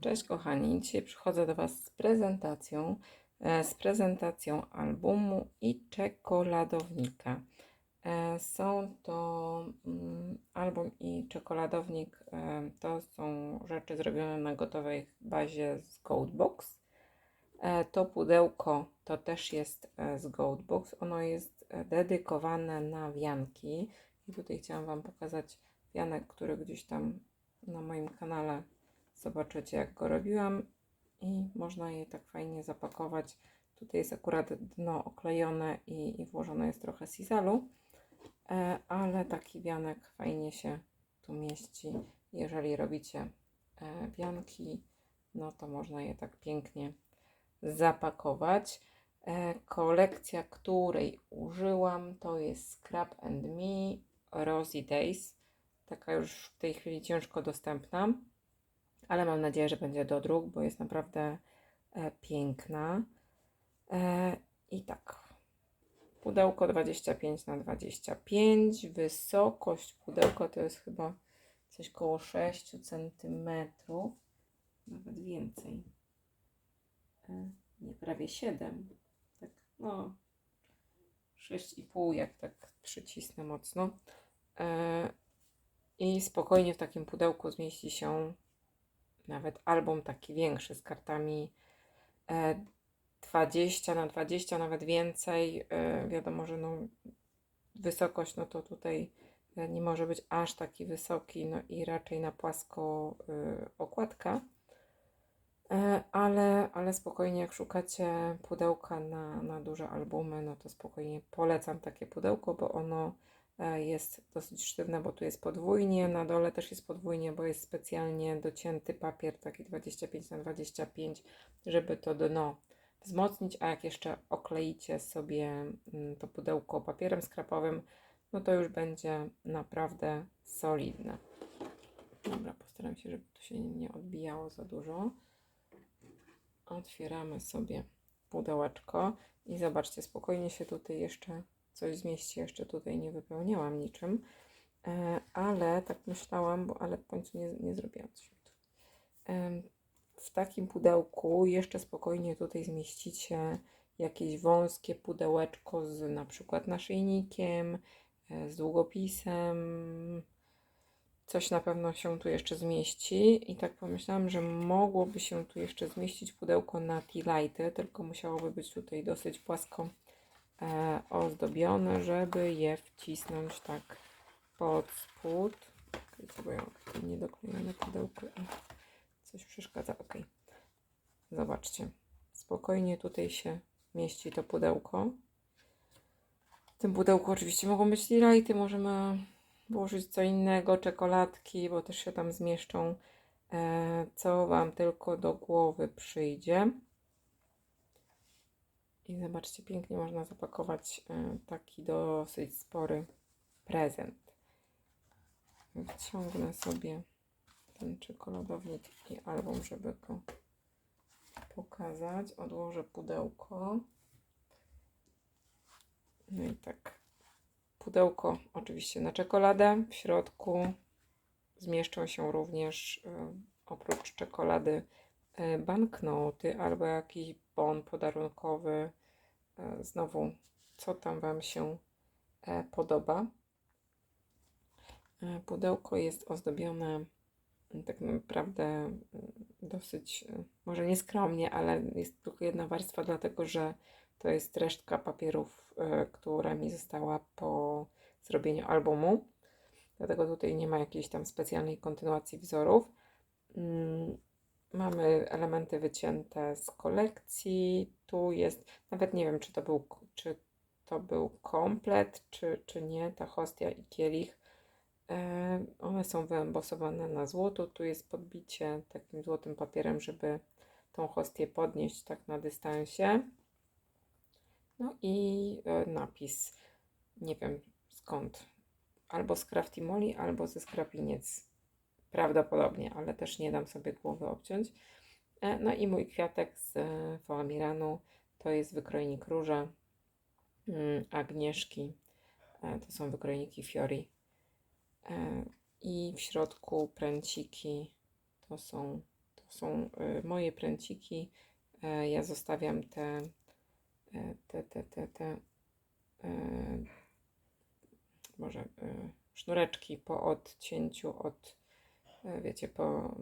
Cześć kochani, dzisiaj przychodzę do Was z prezentacją, e, z prezentacją albumu i czekoladownika. E, Są to mm, album i czekoladownik, e, to są rzeczy zrobione na gotowej bazie z Goldbox. To pudełko to też jest z Goldbox. Ono jest dedykowane na wianki. I tutaj chciałam Wam pokazać wianek, który gdzieś tam na moim kanale zobaczycie, jak go robiłam. I można je tak fajnie zapakować. Tutaj jest akurat dno oklejone i, i włożone jest trochę sizalu, e, ale taki wianek fajnie się tu mieści. Jeżeli robicie e, wianki, no to można je tak pięknie zapakować. E, kolekcja, której użyłam, to jest Scrap and Me Rosy Days. Taka już w tej chwili ciężko dostępna, ale mam nadzieję, że będzie do druk, bo jest naprawdę e, piękna. E, I tak. Pudełko 25 na 25. Wysokość pudełka to jest chyba coś koło 6 cm, nawet więcej. E, nie, prawie 7. Tak, no 6,5 jak tak przycisnę mocno. I spokojnie w takim pudełku zmieści się nawet album taki większy z kartami e, 20 na 20, nawet więcej. E, wiadomo, że no, wysokość, no to tutaj e, nie może być aż taki wysoki, no i raczej na płasko e, okładka. E, ale, ale spokojnie, jak szukacie pudełka na, na duże albumy, no to spokojnie polecam takie pudełko, bo ono e, jest dosyć sztywne, bo tu jest podwójnie, na dole też jest podwójnie, bo jest specjalnie docięty papier, taki 25 na 25, żeby to dno wzmocnić, a jak jeszcze okleicie sobie mm, to pudełko papierem skrapowym, no to już będzie naprawdę solidne. Dobra, postaram się, żeby to się nie odbijało za dużo. Otwieramy sobie pudełeczko i zobaczcie, spokojnie się tutaj jeszcze coś zmieści. Jeszcze tutaj nie wypełniałam niczym, e, ale tak myślałam, bo ale w końcu nie, nie zrobiłam coś. W takim pudełku jeszcze spokojnie tutaj zmieścicie jakieś wąskie pudełeczko z na przykład naszyjnikiem, e, z długopisem, coś na pewno się tu jeszcze zmieści i tak pomyślałam, że mogłoby się tu jeszcze zmieścić pudełko na tea lighty, tylko musiałoby być tutaj dosyć płasko ozdobione, żeby je wcisnąć tak pod spód. Czekajcie, bo pudełko i coś przeszkadza. Ok. Zobaczcie. Spokojnie tutaj się mieści to pudełko. W tym pudełku oczywiście mogą być lighty, możemy włożyć co innego, czekoladki, bo też się tam zmieszczą, e, co Wam tylko do głowy przyjdzie. I zobaczcie, pięknie można zapakować e, taki dosyć spory prezent. Wciągnę sobie ten czekoladownik i album, żeby go pokazać. Odłożę pudełko. No i tak pudełko oczywiście na czekoladę. W środku zmieszczą się również e, oprócz czekolady banknoty albo jakiś bon podarunkowy. E, Znowu, co tam Wam się e, podoba. E, Pudełko jest ozdobione m, tak naprawdę m, dosyć, e, może nieskromnie, ale jest tylko jedna warstwa, dlatego że to jest resztka papierów, e, która mi została po zrobieniu albumu. Dlatego tutaj nie ma jakiejś tam specjalnej kontynuacji wzorów. Mamy elementy wycięte z kolekcji. Tu jest, nawet nie wiem, czy to był, czy to był komplet, czy, czy nie, ta hostia i kielich. E, one są wyembosowane na złoto. Tu jest podbicie takim złotym papierem, żeby tą hostię podnieść tak na dystansie. No i e, napis, nie wiem skąd, albo z Craftimoli, albo ze Skrapiniec. Prawdopodobnie, ale też nie dam sobie głowy obciąć. E, No i mój kwiatek z e, Foamiranu to jest wykrojnik róża mm, Agnieszki. E, To są wykrojniki Fiori. I w środku pręciki to są, to są moje pręciki. Ja zostawiam te, te, te, te, te może sznureczki po odcięciu od, wiecie, po,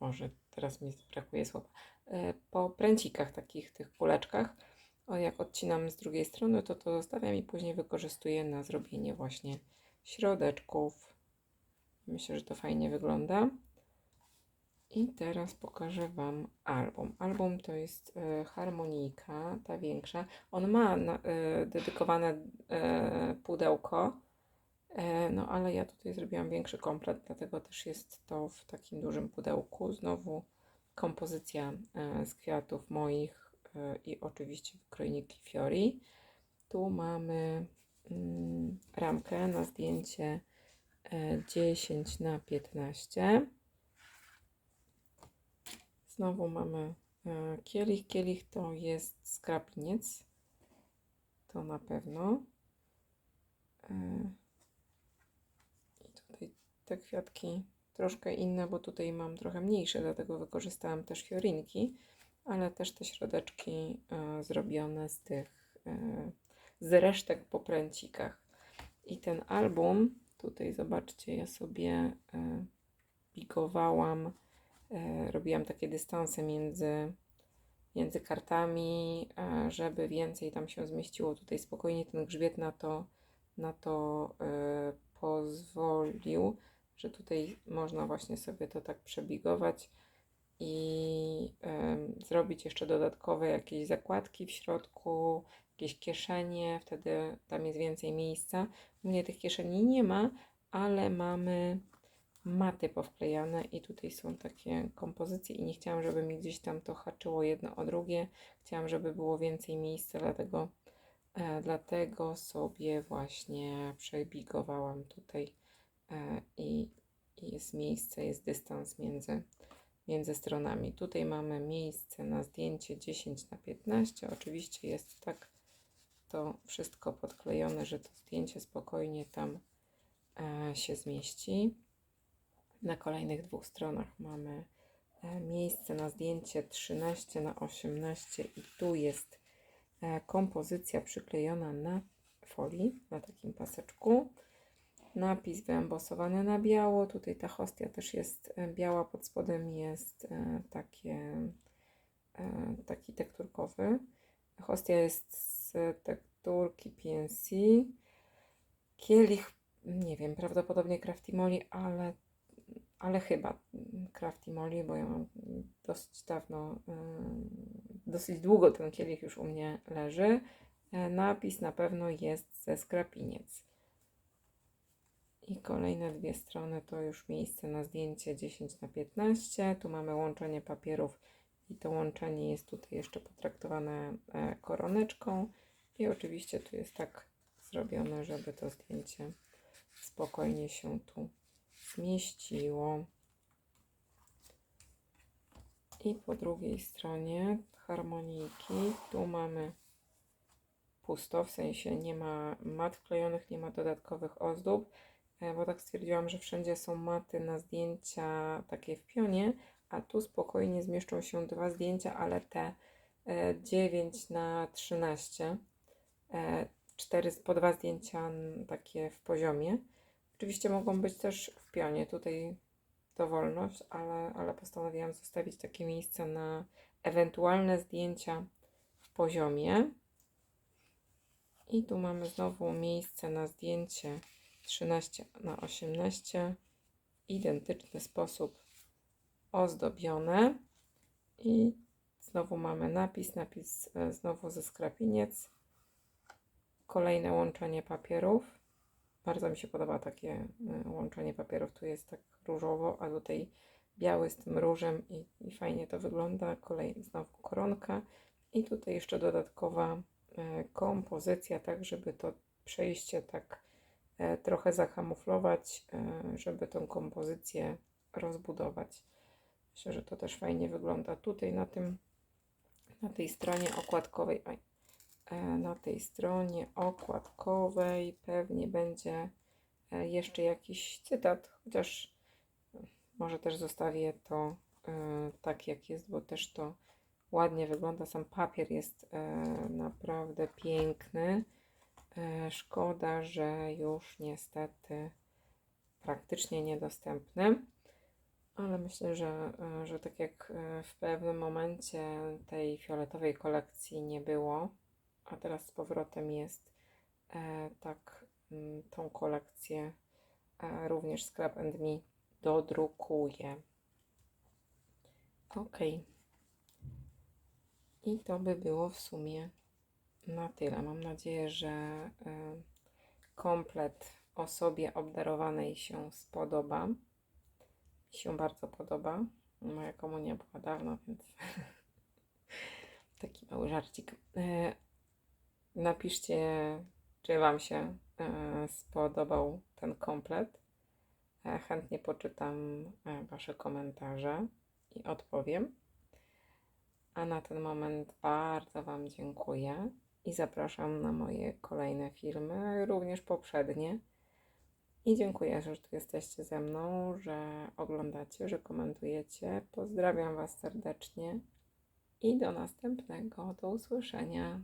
może teraz mi brakuje słowa, e, po pręcikach takich, tych kuleczkach. O, jak odcinam z drugiej strony, to to zostawiam i później wykorzystuję na zrobienie właśnie środeczków. Myślę, że to fajnie wygląda. I teraz pokażę Wam album. Album to jest e, harmonijka, ta większa. On ma na, e, dedykowane e, pudełko, e, no ale ja tutaj zrobiłam większy komplet, dlatego też jest to w takim dużym pudełku. Znowu kompozycja e, z kwiatów moich e, i oczywiście wykrojniki Fiori. Tu mamy mm, ramkę na zdjęcie e, 10 na 15. Znowu mamy e, kielich. Kielich to jest skrapiniec. To na pewno. Te kwiatki troszkę inne, bo tutaj mam trochę mniejsze, dlatego wykorzystałam też fiorinki, ale też te środeczki e, zrobione z tych, e, z resztek po pręcikach. I ten album, tutaj zobaczcie, ja sobie bigowałam e, robiłam takie dystanse między, między kartami, żeby więcej tam się zmieściło. Tutaj spokojnie ten grzbiet na to, na to pozwolił, że tutaj można właśnie sobie to tak przebigować i em, zrobić jeszcze dodatkowe jakieś zakładki w środku, jakieś kieszenie, wtedy tam jest więcej miejsca. U mnie tych kieszeni nie ma, ale mamy maty powklejane i tutaj są takie kompozycje i nie chciałam, żeby mi gdzieś tam to haczyło jedno o drugie. Chciałam, żeby było więcej miejsca, dlatego, e, dlatego sobie właśnie przebigowałam tutaj i, i jest miejsce, jest dystans między, między stronami. Tutaj mamy miejsce na zdjęcie 10 na 15. Oczywiście jest tak to wszystko podklejone, że to zdjęcie spokojnie tam e, się zmieści. Na kolejnych dwóch stronach mamy e, miejsce na zdjęcie 13 na 18 i tu jest e, kompozycja przyklejona na folii, na takim paseczku. Napis wyembosowany na biało. Tutaj ta hostia też jest e, biała, pod spodem jest e, takie, e, taki tekturkowy. Hostia jest z tekturki PNC. Kielich, nie wiem, prawdopodobnie Crafty Molly, ale ale chyba Crafty Molly, bo ja mam dosyć dawno, dosyć długo ten kielich już u mnie leży. Napis na pewno jest ze skrapiniec. I kolejne dwie strony to już miejsce na zdjęcie 10 na 15. Tu mamy łączenie papierów i to łączenie jest tutaj jeszcze potraktowane e, koroneczką. I oczywiście tu jest tak zrobione, żeby to zdjęcie spokojnie się tu zmieściło. I po drugiej stronie harmonijki, tu mamy pusto, w sensie nie ma mat wklejonych, nie ma dodatkowych ozdób, bo tak stwierdziłam, że wszędzie są maty na zdjęcia takie w pionie, a tu spokojnie zmieszczą się dwa zdjęcia, ale te e, 9 na 13, e, 4 po dwa zdjęcia takie w poziomie. Oczywiście mogą być też w pionie, tutaj dowolność, ale, ale postanowiłam zostawić takie miejsce na ewentualne zdjęcia w poziomie. I tu mamy znowu miejsce na zdjęcie 13 na 18 w identyczny sposób ozdobione. I znowu mamy napis, napis e, znowu ze skrapiniec. Kolejne łączenie papierów. Bardzo mi się podoba takie e, łączenie papierów. Tu jest tak różowo, a tutaj biały z tym różem i, i fajnie to wygląda. Kolej znowu koronka i tutaj jeszcze dodatkowa e, kompozycja, tak żeby to przejście tak trochę zakamuflować, e, żeby tą kompozycję rozbudować. Myślę, że to też fajnie wygląda tutaj na tym, na tej stronie okładkowej. E, na tej stronie okładkowej pewnie będzie e, jeszcze jakiś cytat, chociaż e, może też zostawię to e, tak jak jest, bo też to ładnie wygląda. Sam papier jest e, naprawdę piękny. E, Szkoda, że już niestety praktycznie niedostępny. Ale myślę, że, e, że tak jak e, w pewnym momencie tej fioletowej kolekcji nie było, a teraz z powrotem jest, tak tą kolekcję również Scrap and Me dodrukuję. Ok. I to by było w sumie na tyle. Mam nadzieję, że e, komplet osobie obdarowanej się spodoba. Mi się bardzo podoba. Moja komunia była dawno, więc taki mały żarcik. E, Napiszcie, czy Wam się e, spodobał ten komplet. Chętnie poczytam Wasze komentarze i odpowiem. A na ten moment bardzo Wam dziękuję i zapraszam na moje kolejne filmy, również poprzednie. I dziękuję, że tu jesteście ze mną, że oglądacie, że komentujecie. Pozdrawiam Was serdecznie i do następnego. Do usłyszenia.